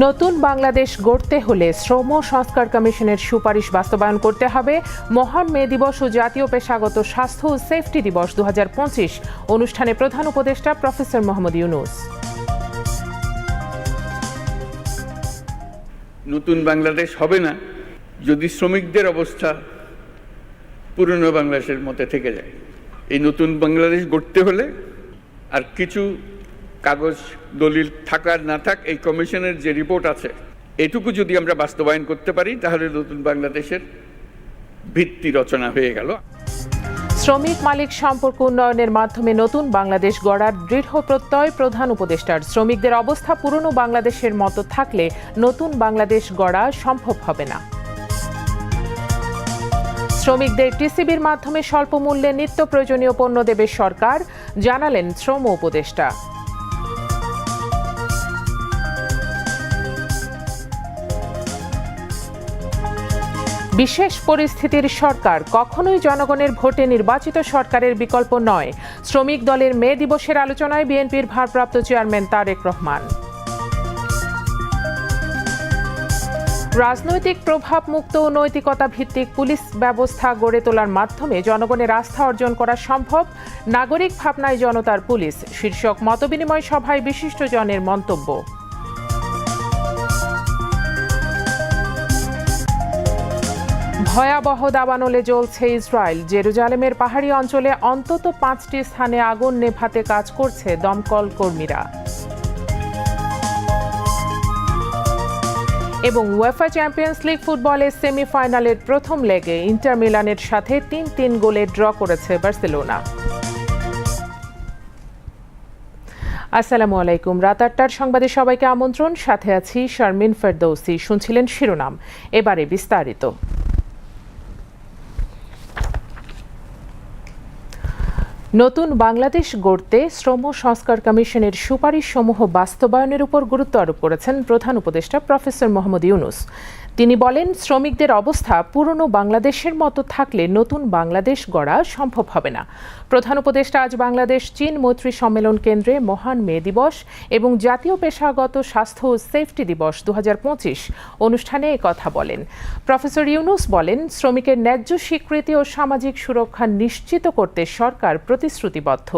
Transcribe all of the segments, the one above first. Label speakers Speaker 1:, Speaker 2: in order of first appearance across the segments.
Speaker 1: নতুন বাংলাদেশ গড়তে হলে শ্রম সংস্কার কমিশনের সুপারিশ বাস্তবায়ন করতে হবে। মহান মে দিবস ও জাতীয় পেশাগত স্বাস্থ্য ও সেফটি দিবস দু হাজার পঁচিশ। অনুষ্ঠানে প্রধান উপদেষ্টা প্রফেসর মোহাম্মদ ইউনুস।
Speaker 2: নতুন বাংলাদেশ হবে না যদি শ্রমিকদের অবস্থা পুরনো বাংলাদেশের মতে থেকে যায়। এই নতুন বাংলাদেশ গড়তে হলে আর কিছু কাগজ, দলিল থাকার না থাক, এই কমিশনের যে রিপোর্ট আছে, এটুকু যদি আমরা বাস্তবায়ন করতে পারি, তাহলে নতুন বাংলাদেশের ভিত্তি রচনা হয়ে গেল।
Speaker 1: শ্রমিক মালিক সম্পর্ক উন্নয়নের মাধ্যমে নতুন বাংলাদেশ গড়ার দৃঢ় প্রত্যয় প্রধান উপদেষ্টার। শ্রমিকদের অবস্থা পুরনো বাংলাদেশের মতো থাকলে নতুন বাংলাদেশ গড়া সম্ভব হবে না। শ্রমিকদের টিসিবির মাধ্যমে স্বল্প মূল্যে নিত্য প্রয়োজনীয় পণ্য দেবে সরকার, জানালেন শ্রম উপদেষ্টা। বিশেষ পরিস্থিতির সরকার, কখনোই জনগণের ভোটে নির্বাচিত সরকারের বিকল্প নয়। শ্রমিক দলের মে দিবসের আলোচনায় বিএনপির ভারপ্রাপ্ত চেয়ারম্যান তারেক রহমান। রাজনৈতিক প্রভাব মুক্ত ও নৈতিকতা ভিত্তিক পুলিশ ব্যবস্থা গড়ে তোলার মাধ্যমে জনগণের আস্থা অর্জন করা সম্ভব, নাগরিক ভাবনায় জনতার পুলিশ, শীর্ষক মতবিনিময় সভায় বিশিষ্টজনের মন্তব্য। ভয়াবহ দাবানলে জ্বলছে ইসরায়েল। জেরুজালেমের পাহাড়ি অঞ্চলে অন্তত পাঁচটি স্থানে আগুন নেভাতে কাজ করছে দমকল কর্মীরা। এবং ওয়েফা চ্যাম্পিয়ন্স লিগ ফুটবলের সেমিফাইনালের প্রথম লেগে ইন্টার মিলানের সাথে তিন তিন গোলে ড্র করেছে বার্সেলোনা। আসসালামু আলাইকুম। রাত আটটার সংবাদে সবাইকে আমন্ত্রণ। সাথে আছি শারমিন ফেরদৌসি। শুনছিলেন শিরোনাম। এবারে বিস্তারিত। নতুন বাংলাদেশ গড়তে শ্রম সংস্কার কমিশনের সুপারিশসমূহ বাস্তবায়নের উপর গুরুত্ব আরোপ করেছেন প্রধান উপদেষ্টা প্রফেসর মোহাম্মদ ইউনুস। তিনি বলেন, শ্রমিকদের অবস্থা পুরনো বাংলাদেশের মতো থাকলে নতুন বাংলাদেশ গড়া সম্ভব হবে না। প্রধান উপদেষ্টা আজ বাংলাদেশ, চীন মৈত্রী সম্মেলন কেন্দ্রে মহান মে দিবস এবং জাতীয় পেশাগত স্বাস্থ্য ও সেফটি দিবস দু হাজার পঁচিশ অনুষ্ঠানে কথা বলেন। প্রফেসর ইউনুস বলেন, শ্রমিকের ন্যায্য স্বীকৃতি ও সামাজিক সুরক্ষা নিশ্চিত করতে সরকার প্রতিশ্রুতিবদ্ধ।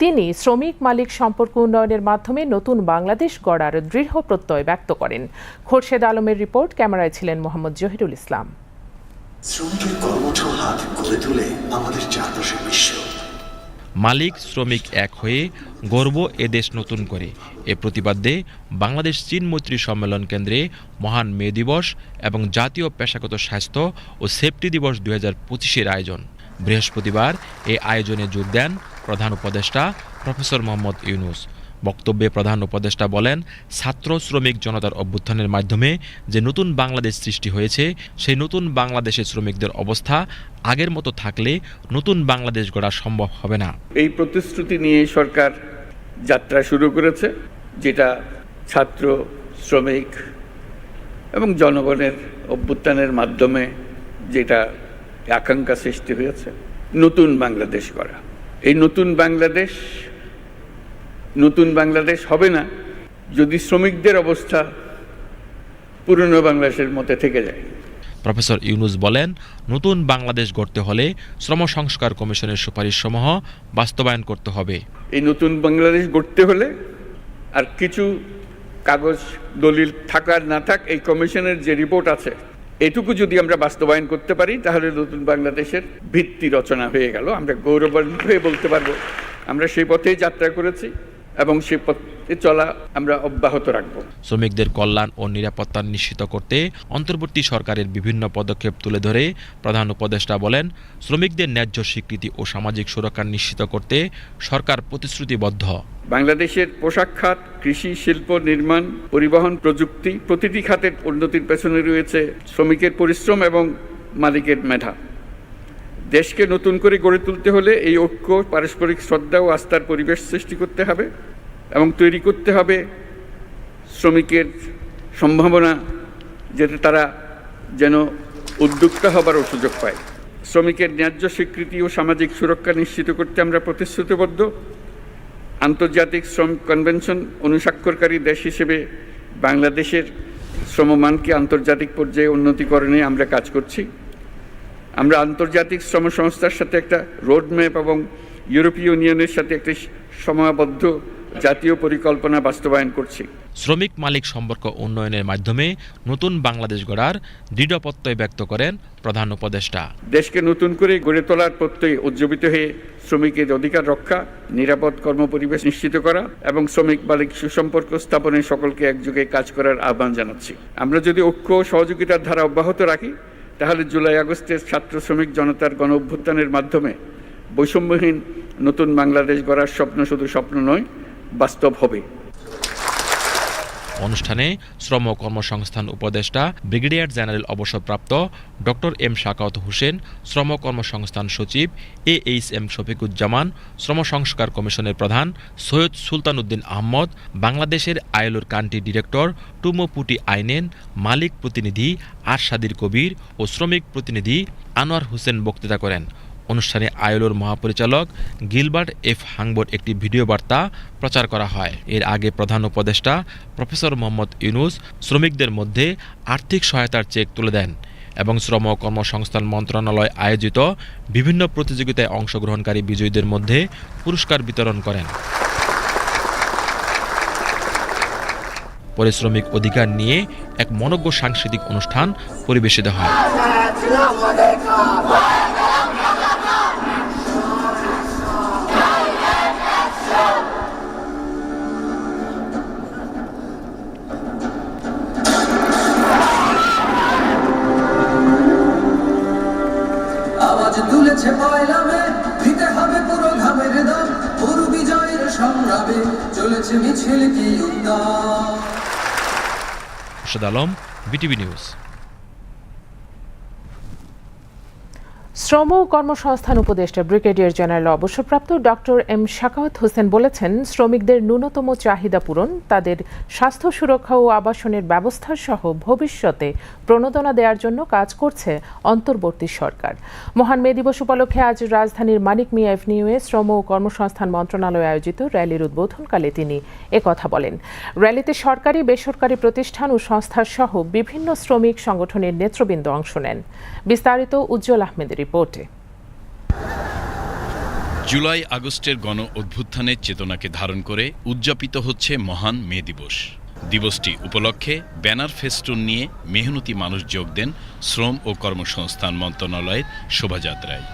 Speaker 1: তিনি শ্রমিক মালিক সম্পর্ক উন্নয়নের মাধ্যমে নতুন বাংলাদেশ গড়ার দৃঢ় প্রত্যয় ব্যক্ত করেন। খোরশেদ আলমের রিপোর্ট, ক্যামেরায় ছিলেন মোহাম্মদ জহিরুল ইসলাম।
Speaker 3: শ্রমিকের কর্মঠ হাত গড়ে তোলে আমাদের চারপাশের বিশ্ব
Speaker 4: মালিক, শ্রমিক এক হয়ে গর্ব এ দেশ নতুন করে। এ প্রতিবাদে বাংলাদেশ চীন মৈত্রী সম্মেলন কেন্দ্রে মহান মে দিবস এবং জাতীয় পেশাগত স্বাস্থ্য ও সেফটি দিবস দুই হাজার পঁচিশের আয়োজন। বৃহস্পতিবার এ আয়োজনে যোগ দেন প্রধান উপদেষ্টা প্রফেসর মোহাম্মদ ইউনুস। বক্তব্যে প্রধান উপদেষ্টা বলেন, ছাত্র শ্রমিক জনতার অভ্যুত্থানের মাধ্যমে যে নতুন বাংলাদেশ সৃষ্টি হয়েছে, সেই নতুন বাংলাদেশের শ্রমিকদের অবস্থা আগের মতো থাকলে নতুন বাংলাদেশ গড়া সম্ভব হবে না।
Speaker 2: এই প্রতিশ্রুতি নিয়ে সরকার যাত্রা শুরু করেছে, যেটা ছাত্র, শ্রমিক এবং জনগণের অভ্যুত্থানের মাধ্যমে যেটা আকাঙ্ক্ষা সৃষ্টি হয়েছে, নতুন বাংলাদেশ করা এই নতুন বাংলাদেশ নতুন বাংলাদেশ হবে না যদি শ্রমিকদের অবস্থা পুরনো বাংলাদেশের মতে থেকে যায়।
Speaker 4: প্রফেসর ইউনুস বলেন নতুন বাংলাদেশ গড়তে হলে শ্রম সংস্কার কমিশনের সুপারিশসমূহ বাস্তবায়ন করতে হবে।
Speaker 2: এই নতুন বাংলাদেশ গড়তে হলে আর কিছু কাগজ দলিল থাকার না থাক এই কমিশনের যে রিপোর্ট আছে এটুকু যদি আমরা বাস্তবায়ন করতে পারি তাহলে নতুন বাংলাদেশের ভিত্তি রচনা হয়ে গেল। আমরা গৌরবান্বিত হয়ে বলতে পারব আমরা সেই পথেই যাত্রা করেছি। এবং সেই পথে চলা আমরা অব্যাহত রাখব।
Speaker 4: শ্রমিকদের কল্যাণ ও নিরাপত্তা নিশ্চিত করতে অন্তর্বর্তী সরকারের বিভিন্ন পদক্ষেপ তুলে ধরে প্রধান উপদেষ্টা বলেন শ্রমিকদের ন্যায্য স্বীকৃতি ও সামাজিক সুরক্ষা নিশ্চিত করতে সরকার প্রতিশ্রুতিবদ্ধ।
Speaker 2: বাংলাদেশের পোশাক খাত কৃষি শিল্প নির্মাণ পরিবহন প্রযুক্তি প্রতিটি খাতের উন্নতির পেছনে রয়েছে শ্রমিকের পরিশ্রম এবং মালিকের মেধা। দেশকে নতুন করে গড়ে তুলতে হলে এই ঐক্য, পারস্পরিক শ্রদ্ধা ও আস্থার পরিবেশ সৃষ্টি করতে হবে এবং তৈরি করতে হবে শ্রমিকের সম্ভাবনা যাতে তারা যেন উদ্যোক্তা হবারও সুযোগ পায়। শ্রমিকের ন্যায্য স্বীকৃতি ও সামাজিক সুরক্ষা নিশ্চিত করতে আমরা প্রতিশ্রুতিবদ্ধ। আন্তর্জাতিক শ্রম কনভেনশন অনুস্বাক্ষরকারী দেশ হিসেবে বাংলাদেশের শ্রমমানকে আন্তর্জাতিক পর্যায়ে উন্নতিকরণে আমরা কাজ করছি। আমরা আন্তর্জাতিক শ্রম সংস্থার সাথে একটা রোডম্যাপ এবং ইউরোপীয় ইউনিয়নের সাথে একটি সময়বদ্ধ জাতীয় পরিকল্পনা বাস্তবায়ন করছি।
Speaker 4: শ্রমিক মালিক সম্পর্ক উন্নয়নের মাধ্যমে নতুন বাংলাদেশ গড়ার দৃঢ় প্রত্যয় ব্যক্ত করেন প্রধান উপদেষ্টা।
Speaker 2: দেশকে নতুন করে গড়ে তোলার প্রত্যয়ে উজ্জীবিত হয়ে শ্রমিকের অধিকার রক্ষা নিরাপদ কর্মপরিবেশ নিশ্চিত করা এবং শ্রমিক মালিক সুসম্পর্ক স্থাপনে সকলকে একযোগে কাজ করার আহ্বান জানাচ্ছি। আমরা যদি ঐক্য সহযোগিতার ধারা অব্যাহত রাখি তাহলে জুলাই আগস্টের ছাত্র শ্রমিক জনতার গণ অভ্যুত্থানের মাধ্যমে বৈষম্যহীন নতুন বাংলাদেশ গড়ার স্বপ্ন শুধু স্বপ্ন নয়, বাস্তব হবে।
Speaker 4: অনুষ্ঠানে শ্রম কর্মসংস্থান উপদেষ্টা, ব্রিগেডিয়ার জেনারেল অবসরপ্রাপ্ত ডক্টর এম শাকাওয়াত হোসেন, শ্রম কর্মসংস্থান সচিব এ এইচ এম শফিকুজ্জামান, শ্রম সংস্কার কমিশনের প্রধান সৈয়দ সুলতান উদ্দিন আহমদ, বাংলাদেশের আইলোর কান্ট্রি ডিরেক্টর টুমো পুটি আইনেন, মালিক প্রতিনিধি আরশাদির কবির ও শ্রমিক প্রতিনিধি আনোয়ার হোসেন বক্তৃতা করেন। অনুষ্ঠানে আইলোর মহাপরিচালক গিলবার্ট এফ হাংবোর একটি ভিডিও বার্তা প্রচার করা হয় এর আগে প্রধান উপদেষ্টা প্রফেসর মোহাম্মদ ইউনুস শ্রমিকদের মধ্যে আর্থিক সহায়তার চেক তুলে দেন এবং শ্রম কর্মসংস্থান মন্ত্রণালয় আয়োজিত বিভিন্ন প্রতিযোগিতায় অংশগ্রহণকারী বিজয়ীদের মধ্যে পুরস্কার বিতরণ করেন পরিশ্রমিক অধিকার নিয়ে এক মনজ্ঞ সাংস্কৃতিক অনুষ্ঠান পরিবেশিত হয়
Speaker 5: আওয়াজ পয়লামে দিতে হবে পুরো ঘামের দাম পুরো বিজয়ের সংগ্রামে চলেছে মিছিল কি উদ্দাম
Speaker 4: আলম, বিটিভি নিউজ।
Speaker 1: শ্রম ও কর্মসংস্থান উপদেষ্টা ব্রিগেডিয়ার জেনারেল অবসরপ্রাপ্ত ডক্টর এম শাকাওয়াত হোসেন বলেছেন, শ্রমিকদের ন্যূনতম চাহিদা পূরণ, তাদের স্বাস্থ্য সুরক্ষা ও আবাসনের ব্যবস্থা সহ ভবিষ্যতে প্রণোদনা দেওয়ার জন্য কাজ করছে অন্তর্বর্তী সরকার। মহান মে দিবস উপলক্ষে আজ রাজধানীর মানিক মিয়া এভিনিউয়ে শ্রম ও কর্মসংস্থান মন্ত্রণালয় আয়োজিত র্যালির উদ্বোধনকালে তিনি একথা বলেন। র্যালিতে সরকারি, বেসরকারি প্রতিষ্ঠান ও সংস্থার সহ বিভিন্ন শ্রমিক সংগঠনের নেতৃবৃন্দ অংশ নেন। বিস্তারিত উজ্জ্বল আহমেদের রিপোর্টে।
Speaker 6: জুলাই আগস্টের গণ অভ্যুত্থানের চেতনাকে ধারণ করে উদযাপিত হচ্ছে মহান মে দিবস। দিবসটি উপলক্ষে ব্যানার ফেস্টুন নিয়ে মেহনতি মানুষ যোগ দেন শ্রম ও কর্মসংস্থান মন্ত্রণালয়ের শোভাযাত্রায়।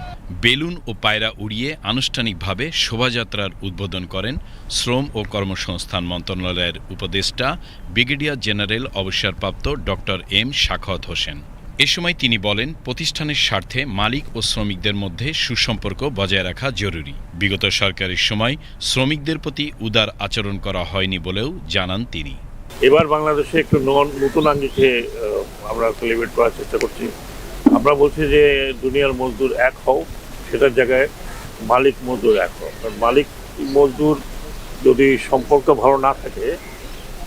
Speaker 6: বেলুন ও পায়রা উড়িয়ে আনুষ্ঠানিকভাবে শোভাযাত্রার উদ্বোধন করেন শ্রম ও কর্মসংস্থান মন্ত্রণালয়ের উপদেষ্টা ব্রিগেডিয়ার জেনারেল অবসরপ্রাপ্ত ডক্টর এম শাখত হোসেন। এ সময় তিনি বলেন, প্রতিষ্ঠানের স্বার্থে মালিক ও শ্রমিকদের মধ্যে সুসম্পর্ক বজায় রাখা জরুরি। বিগত সরকারের সময় শ্রমিকদের প্রতি উদার আচরণ করা হয়নি বলেও জানান তিনি।
Speaker 7: এবার বাংলাদেশে একটু নতুন আঙ্গিকে আমরা সেলিব্রেট করার চেষ্টা করছি। আমরা বলছি যে, দুনিয়ার মজদুর এক হও, সেটার জায়গায় মালিক মজদুর এক হও। মালিক মজদুর যদি সম্পর্ক ভালো না থাকে,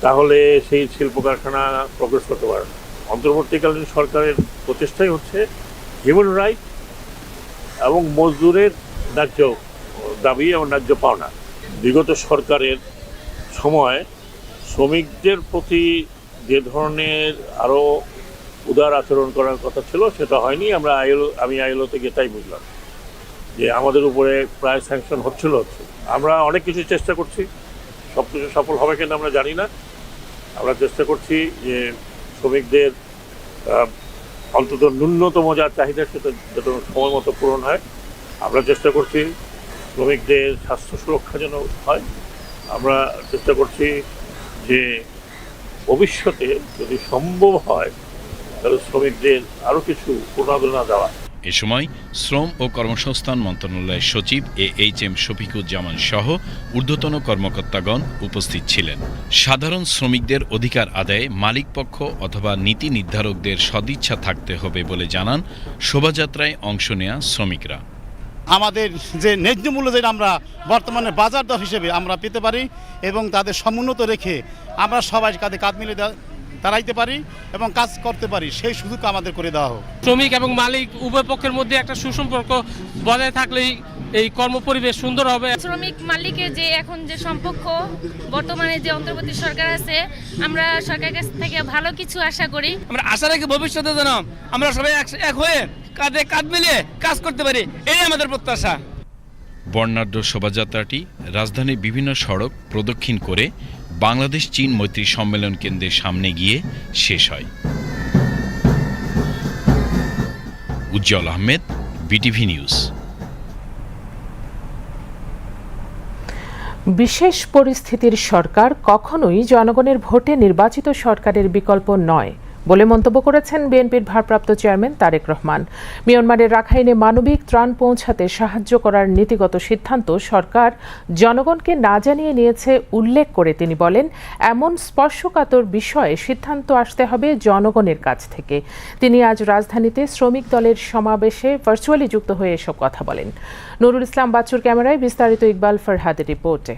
Speaker 7: তাহলে সেই শিল্প কারখানা প্রগ্রেস করতে পারে না। অন্তর্বর্তীকালীন সরকারের প্রচেষ্টাই হচ্ছে হিউম্যান রাইট এবং মজদুরের ন্যায্য দাবি এবং ন্যায্য পাওনা। বিগত সরকারের সময় শ্রমিকদের প্রতি যে ধরনের আরও উদার আচরণ করার কথা ছিল, সেটা হয়নি। আমরা আইএলও, আমি আইএলও থেকে তাই বুঝলাম যে আমাদের উপরে প্রায় স্যাংশন হচ্ছিল হচ্ছে। আমরা অনেক কিছু চেষ্টা করছি। সব কিছু সফল হবে কিনা আমরা জানি না। আমরা চেষ্টা করছি যে শ্রমিকদের অন্তত ন্যূনতম যা চাহিদা সেটা যাতে সময় মতো পূরণ হয়। আমরা চেষ্টা করছি শ্রমিকদের স্বাস্থ্য সুরক্ষা যেন হয়। আমরা চেষ্টা করছি যে ভবিষ্যতে যদি সম্ভব হয়, তাহলে শ্রমিকদের আরও কিছু প্রণোদনা দেওয়া।
Speaker 6: এ সময় শ্রম ও কর্মসংস্থান মন্ত্রণালয়ের সচিব এ এইচ এম শফিকুজ্জামান সহ ঊর্ধ্বতন কর্মকর্তাগণ উপস্থিত ছিলেন। সাধারণ শ্রমিকদের অধিকার আদায়ে মালিকপক্ষ অথবা নীতি নির্ধারকদের সদিচ্ছা থাকতে হবে বলে জানান শোভাযাত্রায় অংশ নেয়া শ্রমিকরা।
Speaker 8: আমাদের যে ন্যায্য মূল্য যেটা আমরা বর্তমানে বাজার দর হিসেবে আমরা পেতে পারি এবং তাদের সমুন্নত রেখে আমরা সবাই কাঁধে কাঁধ মিলে দাঁড়াইতে পারি এবং কাজ করতে পারি সেই সুযোগ আমাদের করে দেওয়া হোক।
Speaker 9: শ্রমিক এবং মালিক উভয় পক্ষের মধ্যে একটা সুসম্পর্ক বজায় থাকলেই এই কর্মপরিবেশ সুন্দর হবে।
Speaker 10: শ্রমিক মালিকের যে এখন যে সম্পর্ক বর্তমানে যে অন্তর্বর্তী সরকার আছে আমরা সরকারের কাছ থেকে ভালো কিছু আশা করি।
Speaker 9: আমরা আশা রাখি ভবিষ্যতে যেন আমরা সবাই এক এক হয়ে কাঁধে কাঁধ মিলিয়ে কাজ করতে পারি এটাই আমাদের প্রত্যাশা।
Speaker 6: বর্ণাঢ্য শোভাযাত্রাটি রাজধানীর বিভিন্ন সড়ক প্রদক্ষিণ করে বাংলাদেশ চীন মৈত্রী সম্মেলন কেন্দ্রের সামনে গিয়ে শেষ হয়। Ujjwal Ahmed, BTV news.
Speaker 1: বিশেষ পরিস্থিতির সরকার কখনোই জনগণের ভোটে নির্বাচিত সরকারের বিকল্প নয়। বলে মন্তব্য করেছেন বিএনপির ভারপ্রাপ্ত চেয়ারম্যান তারেক রহমান। মিয়ানমারের রাখাইনে মানবিক ত্রাণ পৌঁছাতে সাহায্য করার নীতিগত সিদ্ধান্ত সরকার জনগণকে না জানিয়ে নিয়েছে উল্লেখ করে তিনি বলেন, এমন স্পর্শকাতর বিষয়ে সিদ্ধান্ত আসতে হবে জনগণের কাছ থেকে। তিনি আজ রাজধানীতে শ্রমিক দলের সমাবেশে ভার্চুয়ালি যুক্ত হয়ে এসব কথা বলেন। নুরুল ইসলাম বাচ্চুর ক্যামেরায় বিস্তারিত ইকবাল ফরহাদের রিপোর্টে।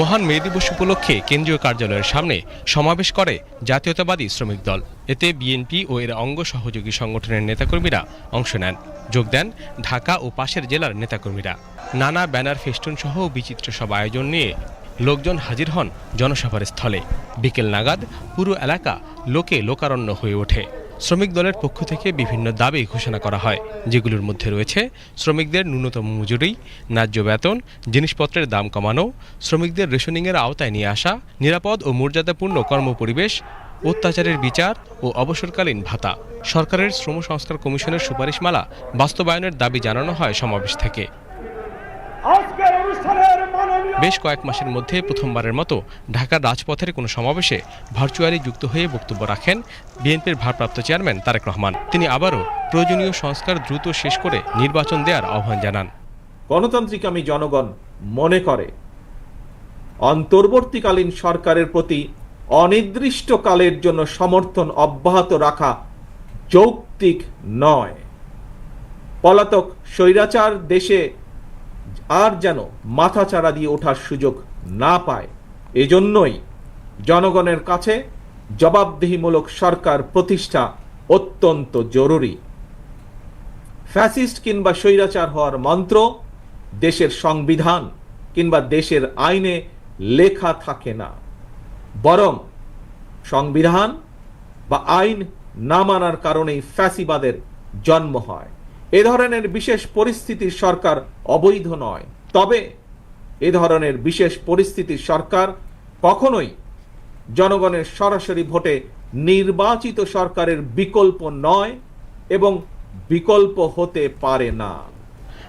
Speaker 11: মহান মে দিবস উপলক্ষে কেন্দ্রীয় কার্যালয়ের সামনে সমাবেশ করে জাতীয়তাবাদী শ্রমিক দল। এতে বিএনপি ও এর অঙ্গ সহযোগী সংগঠনের নেতাকর্মীরা অংশ নেন। যোগ দেন ঢাকা ও পাশের জেলার নেতাকর্মীরা। নানা ব্যানার ফেস্টুন সহ বিচিত্র সব আয়োজন নিয়ে লোকজন হাজির হন জনসভার স্থলে। বিকেল নাগাদ পুরো এলাকা লোকে লোকারণ্য হয়ে ওঠে। শ্রমিক দলের পক্ষ থেকে বিভিন্ন দাবি ঘোষণা করা হয়, যেগুলোর মধ্যে রয়েছে শ্রমিকদের ন্যূনতম মজুরি, ন্যায্য বেতন, জিনিসপত্রের দাম কমানো, শ্রমিকদের রেশনিংয়ের আওতায় নিয়ে আসা, নিরাপদ ও মর্যাদাপূর্ণ কর্মপরিবেশ, অত্যাচারের বিচার ও অবসরকালীন ভাতা। সরকারের শ্রম সংস্কার কমিশনের সুপারিশমালা বাস্তবায়নের দাবি জানানো হয় সমাবেশ থেকে। বেশ কয়েক মাসের মধ্যে প্রথমবারের মতো ঢাকার রাজপথের কোনো সমাবেশে ভার্চুয়ালি যুক্ত হয়ে বক্তব্য রাখেন বিএনপির ভারপ্রাপ্ত চেয়ারম্যান তারেক রহমান। তিনি আবারও প্রয়োজনীয় সংস্কার দ্রুত শেষ করে নির্বাচন দেওয়ার আহ্বান জানান।
Speaker 12: গণতান্ত্রিক আমি জনগণ মনে করে। অন্তর্বর্তীকালীন সরকারের প্রতি অনির্দিষ্টকালের জন্য সমর্থন অব্যাহত রাখা যৌক্তিক নয়। পলাতক স্বৈরাচার দেশে আর যেন মাথাচাড়া দিয়ে ওঠার সুযোগ না পায়। এজন্যই জনগণের কাছে জবাবদিহিমূলক সরকার প্রতিষ্ঠা অত্যন্ত জরুরি। ফ্যাসিস্ট কিংবা স্বৈরাচার হওয়ার মন্ত্র, দেশের সংবিধান কিংবা দেশের আইনে লেখা থাকে না। বরং সংবিধান বা আইন না মানার কারণেই ফ্যাসিবাদের জন্ম হয়। এ ধরনের বিশেষ পরিস্থিতির সরকার অবৈধ নয়। তবে এ ধরনের বিশেষ পরিস্থিতির সরকার কখনোই জনগণের সরাসরি ভোটে নির্বাচিত সরকারের বিকল্প নয় এবং বিকল্প হতে পারে না।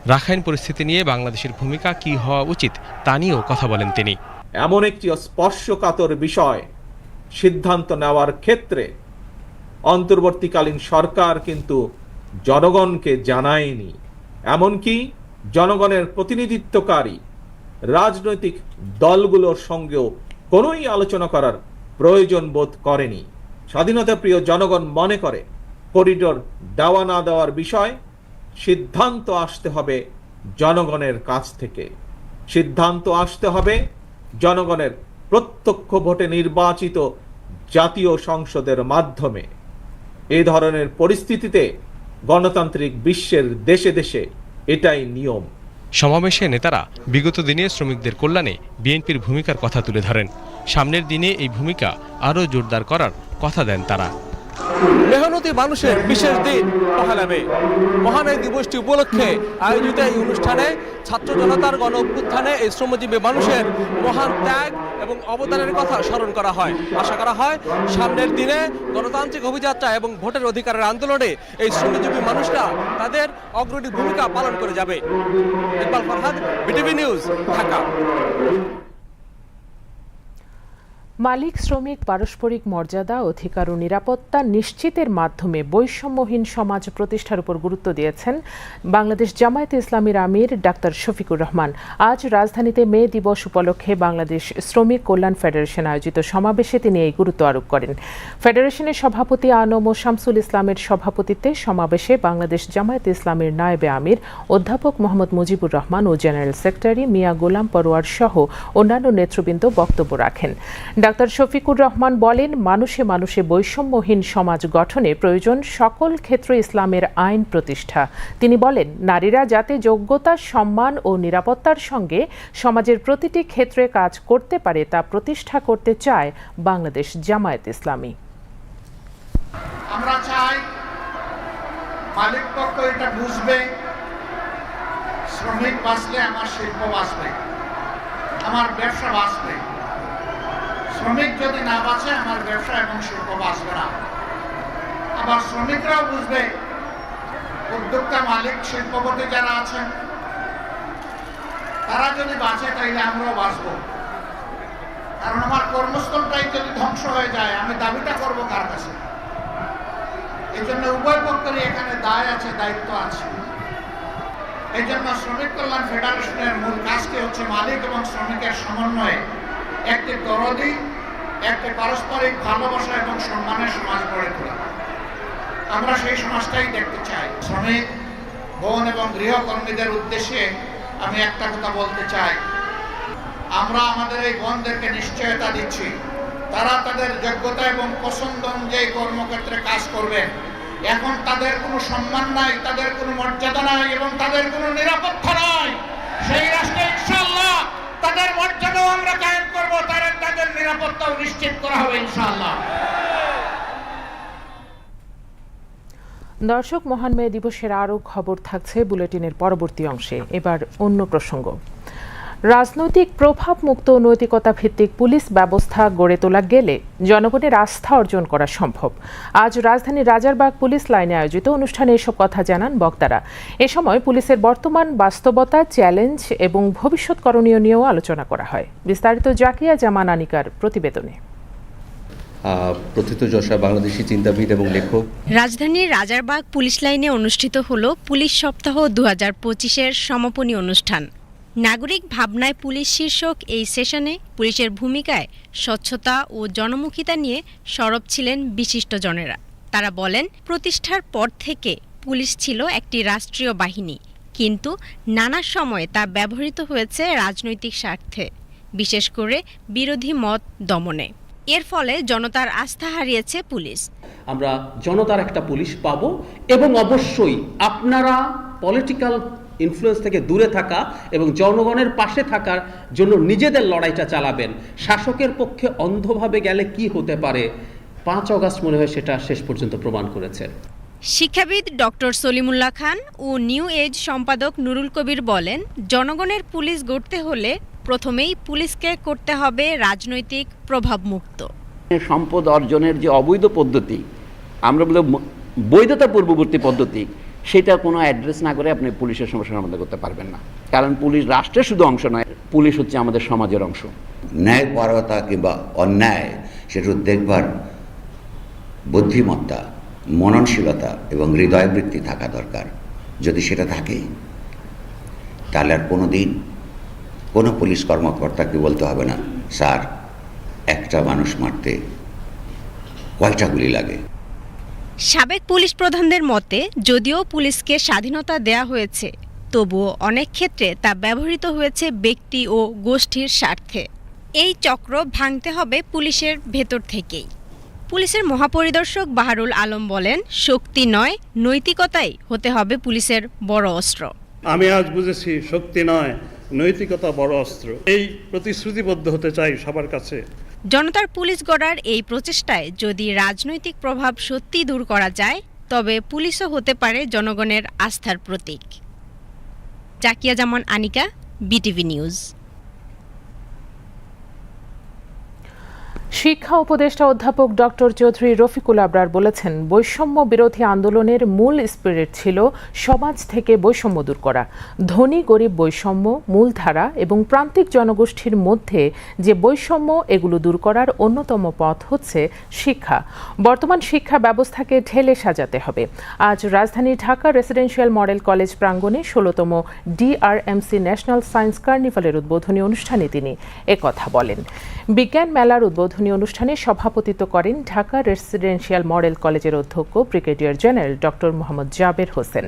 Speaker 11: রাখাইন পরিস্থিতি নিয়ে বাংলাদেশের ভূমিকা কী হওয়া উচিত তা নিয়েও কথা বলেন তিনি।
Speaker 12: এমন একটি স্পর্শকাতর বিষয় সিদ্ধান্ত নেওয়ার ক্ষেত্রে অন্তর্বর্তীকালীন সরকার কিন্তু জনগণকে জানায়নি। এমনকি জনগণের প্রতিনিধিত্বকারী রাজনৈতিক দলগুলোর সঙ্গেও কোনোই আলোচনা করার প্রয়োজন বোধ করেনি। স্বাধীনতা প্রিয় জনগণ মনে করে, করিডোর দেওয়া না দেওয়ার বিষয় সিদ্ধান্ত আসতে হবে জনগণের কাছ থেকে। সিদ্ধান্ত আসতে হবে জনগণের প্রত্যক্ষ ভোটে নির্বাচিত জাতীয় সংসদের মাধ্যমে। এ ধরনের পরিস্থিতিতে গণতান্ত্রিক বিশ্বের দেশে দেশে এটাই নিয়ম।
Speaker 11: সমাবেশে নেতারা বিগত দিনে শ্রমিকদের কল্যাণে বিএনপির ভূমিকার কথা তুলে ধরেন। সামনের দিনে এই ভূমিকা আরও জোরদার করার কথা দেন তারা।
Speaker 9: মেহনতি মানুষের বিশেষ দিন পহেলা মে। মহান দিবসটি উপলক্ষে আয়োজিত এই অনুষ্ঠানে ছাত্র জনতার গণ অভ্যুত্থানে এই শ্রমজীবী মানুষের মহান ত্যাগ এবং অবদানের কথা স্মরণ করা হয়। আশা করা হয়, সামনের দিনে গণতান্ত্রিক অভিযাত্রা এবং ভোটের অধিকারের আন্দোলনে এই শ্রমজীবী মানুষরা তাদের অগ্রণী ভূমিকা পালন করে যাবে। Iqbal Farhad, BTV news, Dhaka.
Speaker 1: মালিক, শ্রমিক, পারস্পরিক মর্যাদা, অধিকার ও নিরাপত্তা নিশ্চিতের মাধ্যমে বৈষম্যহীন সমাজ প্রতিষ্ঠার উপর গুরুত্ব দিয়েছেন বাংলাদেশ জামায়াতে ইসলামীর আমির ডাক্তার শফিকুর রহমান। আজ রাজধানীতে মে দিবস উপলক্ষে বাংলাদেশ শ্রমিক কল্যাণ ফেডারেশন আয়োজিত সমাবেশে তিনি এই গুরুত্ব আরোপ করেন। ফেডারেশনের সভাপতি আনম ও শামসুল ইসলামের সভাপতিত্বে সমাবেশে বাংলাদেশ জামায়াতে ইসলামীর নায়েবে আমির, অধ্যাপক মোহাম্মদ মুজিবুর রহমান ও জেনারেল সেক্রেটারি মিয়া গোলাম পরোয়ার সহ অন্যান্য নেতৃবৃন্দ বক্তব্য রাখেন। ডাক্তার শফিকুর রহমান বলেন, মানুষে মানুষে বৈষম্যহীন সমাজ গঠনে প্রয়োজন সকল ক্ষেত্রে ইসলামের আইন প্রতিষ্ঠা। তিনি বলেন, নারীরা যাতে যোগ্যতা, সম্মান ও নিরাপত্তার সঙ্গে সমাজের প্রতিটি ক্ষেত্রে কাজ করতে পারে তা প্রতিষ্ঠা করতে চায় বাংলাদেশ জামায়াত ইসলামী।
Speaker 8: আমরা চাই মালিক পক্ষ এটা বুঝবে, শ্রমিক বাঁচলে আমার শিল্প বাঁচবে, আমার ব্যবসা বাঁচবে। শ্রমিক যদি না বাঁচে, আমার ব্যবসা এবং শিল্প বাঁচবে না। আবার শ্রমিকরাও বুঝবে, উদ্যোক্তা মালিক, শিল্পপতি যারা আছেন, তারা যদি বাঁচে, তাইলে আমরাও বাঁচবো। কারণ আমার কর্মস্থলটাই যদি ধ্বংস হয়ে যায়, আমি দাবিটা করব কার কাছে? এই জন্য উভয় পক্ষেরই এখানে দায় আছে, দায়িত্ব আছে। এই জন্য শ্রমিক কল্যাণ ফেডারেশনের মূল কাজটি হচ্ছে মালিক এবং শ্রমিকের সমন্বয়ে একটি দরদি, একটি পারস্পরিক ভালোবাসা এবং সম্মানের সমাজ গড়ে তোলা। আমরা সেই সমাজটাই দেখতে চাই। শ্রমিক, বোন এবং গৃহকর্মীদের উদ্দেশ্যে আমি একটা কথা বলতে চাই। আমরা আমাদের এই বোনদেরকে নিশ্চয়তা দিচ্ছি। তারা তাদের যোগ্যতা এবং পছন্দ অনুযায়ী কর্মক্ষেত্রে কাজ করবেন এখন তাদের কোনো সম্মান নাই, তাদের কোনো মর্যাদা নাই এবং তাদের কোনো নিরাপত্তা নাই সেই রাষ্ট্রে ইনশাল্লাহ তাদের মর্যাদাও আমরা কায়েম করব তাদের তাদের নিরাপত্তাও নিশ্চিত করা হবে, ইনশাআল্লাহ।
Speaker 1: দর্শক, মহান মেয়ে দিবসের আরও খবর থাকছে বুলেটিনের পরবর্তী অংশে। এবার অন্য প্রসঙ্গ। রাজনৈতিক প্রভাব মুক্ত নৈতিকতা ভিত্তিক পুলিশ ব্যবস্থা গড়ে তোলা গেলে জনগণের আস্থা অর্জন করা সম্ভব। আজ রাজধানীর রাজারবাগ পুলিশ লাইনে আয়োজিত অনুষ্ঠানে এসব কথা জানান বক্তারা। এ সময় পুলিশের বর্তমান বাস্তবতা চ্যালেঞ্জ এবং ভবিষ্যৎ করণীয় নিয়েও আলোচনা করা হয়। বিস্তারিত জাকিয়া জামান আনিকার প্রতিবেদনে।
Speaker 13: বাংলাদেশি চিন্তাবিদ এবং লেখক।
Speaker 10: রাজধানীর রাজারবাগ পুলিশ লাইনে অনুষ্ঠিত হল পুলিশ সপ্তাহ দু হাজার পঁচিশের সমাপনী অনুষ্ঠান। নাগরিক ভাবনায় পুলিশ শীর্ষক এই সেশনে পুলিশের ভূমিকায় স্বচ্ছতা ও জনমুখিতা নিয়ে সরব ছিলেন বিশিষ্টজনেরা তারা বলেন, প্রতিষ্ঠার পর থেকে পুলিশ ছিল একটি রাষ্ট্রীয় বাহিনী, কিন্তু নানা সময় তা ব্যবহৃত হয়েছে রাজনৈতিক স্বার্থে, বিশেষ করে বিরোধী মত দমনে। এর ফলে জনতার আস্থা হারিয়েছে পুলিশ।
Speaker 13: আমরা জনতার একটা পুলিশ পাবো এবং অবশ্যই আপনারা পলিটিক্যাল ইনফ্লুয়েন্স থেকে দূরে থাকা এবং জনগণের পাশে থাকার জন্য নিজেদের লড়াইটা চালাবেন। শাসকের পক্ষে অন্ধভাবে গেলে কি হতে পারে? পাঁচ অগাস্ট মনে হয় সেটা শেষ পর্যন্ত প্রমাণ করেছে।
Speaker 10: শিক্ষাবিদ ডক্টর সলিমুল্লাহ খান ও নিউ এজ সম্পাদক নুরুল কবির বলেন জনগণের পুলিশ গড়তে হলে প্রথমেই পুলিশকে করতে হবে রাজনৈতিক প্রভাবমুক্ত।
Speaker 14: সম্পদ অর্জনের যে অবৈধ পদ্ধতি আমরা বলে বৈধতা পূর্ববর্তী পদ্ধতি সেটা কোনো অ্যাড্রেস না করে আপনি পুলিশের সমস্যা সমাধান করতে পারবেন না। কারণ পুলিশ রাষ্ট্রের শুধু অংশ নয়, পুলিশ হচ্ছে আমাদের সমাজের অংশ।
Speaker 3: ন্যায় পরতা কিংবা অন্যায় সেটা দেখবার বুদ্ধিমত্তা, মননশীলতা এবং হৃদয়বৃত্তি থাকা দরকার। যদি সেটা থাকে, তাহলে আর কোনো দিন কোনো পুলিশ কর্মকর্তাকে বলতে হবে না, স্যার, একটা মানুষ মারতে কয়টা গুলি লাগে।
Speaker 10: সাবেক পুলিশ প্রধানদের মতে, যদিও পুলিশকে স্বাধীনতা দেয়া হয়েছে, তবুও অনেক ক্ষেত্রে তা ব্যবহৃত হয়েছে ব্যক্তি ও গোষ্ঠীর স্বার্থে। এই চক্র ভাঙতে হবে পুলিশের ভেতর থেকেই। পুলিশের মহাপরিদর্শক বাহারুল আলম বলেন, শক্তি নয়, নৈতিকতাই হতে হবে পুলিশের বড় অস্ত্র।
Speaker 7: আমি আজ বুঝেছি, শক্তি নয় নৈতিকতা বড় অস্ত্র। এই প্রতিশ্রুতিবদ্ধ হতে চাই সবার কাছে।
Speaker 10: জনতার পুলিশ গড়ার এই প্রচেষ্টায় যদি রাজনৈতিক প্রভাব সত্যি দূর করা যায়, তবে পুলিশও হতে পারে জনগণের আস্থার প্রতীক। Zakia Zaman Anika, BTV news.
Speaker 1: শিক্ষা উপদেষ্টা অধ্যাপক ডক্টর চৌধুরী রফিকুল আবরার বলেছেন, বৈষম্য বিরোধী আন্দোলনের মূল স্পিরিট ছিল সমাজ থেকে বৈষম্য দূর করা। ধনী, গরিব বৈষম্য, মূলধারা এবং প্রান্তিক জনগোষ্ঠীর মধ্যে যে বৈষম্য, এগুলো দূর করার অন্যতম পথ হচ্ছে শিক্ষা। বর্তমান শিক্ষা ব্যবস্থাকে ঢেলে সাজাতে হবে। আজ রাজধানী ঢাকা রেসিডেন্সিয়াল মডেল কলেজ প্রাঙ্গণে ষোলোতম ডিআরএমসি ন্যাশনাল সায়েন্স কার্নিভালের উদ্বোধনী অনুষ্ঠানে তিনি একথা বলেন। বিজ্ঞান মেলার উদ্বোধনী উদ্বোধনী অনুষ্ঠানে সভাপতিত্ব করেন ঢাকা রেসিডেন্সিয়াল মডেল কলেজের অধ্যক্ষ brigadier general doctor Mohammad Jaber Hossain.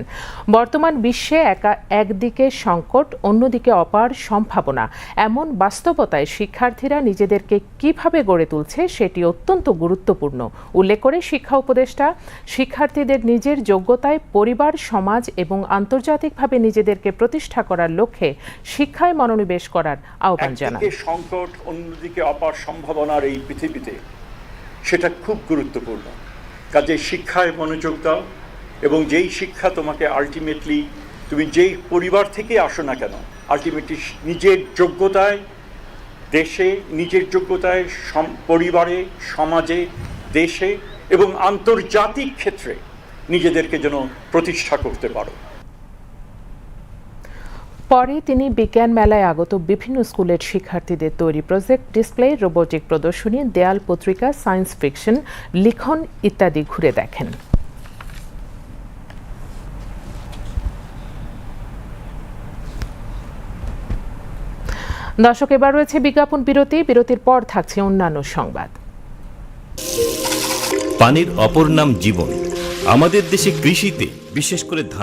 Speaker 1: বর্তমান বিশ্বে একা একদিকে সংকট অন্যদিকে অপার সম্ভাবনা। এমন বাস্তবতায় শিক্ষার্থীরা নিজেদেরকে কীভাবে গড়ে তুলছে সেটি অত্যন্ত গুরুত্বপূর্ণ। উল্লেখ করে শিক্ষা উপদেষ্টা শিক্ষার্থীদের নিজের যোগ্যতায় পরিবার সমাজ এবং আন্তর্জাতিকভাবে নিজেদেরকে প্রতিষ্ঠা করার লক্ষ্যে শিক্ষায় মনোনিবেশ করার আহ্বান জানান।
Speaker 15: সংকট অন্যদিকে অপার সম্ভাবনার এই পৃথিবীতে, সেটা খুব গুরুত্বপূর্ণ। কাজে শিক্ষায় মনোযোগ দাও এবং যেই শিক্ষা তোমাকে আলটিমেটলি তুমি যেই পরিবার থেকে আসো না কেন আলটিমেটলি নিজের যোগ্যতায় দেশে, নিজের যোগ্যতায় পরিবারে, সমাজে, দেশে এবং আন্তর্জাতিক ক্ষেত্রে নিজেদেরকে যেন প্রতিষ্ঠা করতে পারো।
Speaker 1: পরে তিনি বিজ্ঞান মেলায় আগত বিভিন্ন স্কুলের শিক্ষার্থীদের তৈরি প্রজেক্ট ডিসপ্লে, রোবোটিক প্রদর্শনী, দেয়াল পত্রিকা, সায়েন্স ফিকশন, লিখন ইত্যাদি ঘুরে দেখেন। দর্শক, এবার রয়েছে বিজ্ঞাপন বিরতি। বিরতির পর থাকছে অন্যান্য সংবাদ।
Speaker 16: পানির অপর নাম জীবন। আমাদের দেশে কৃষিতে বিশেষ করে ধান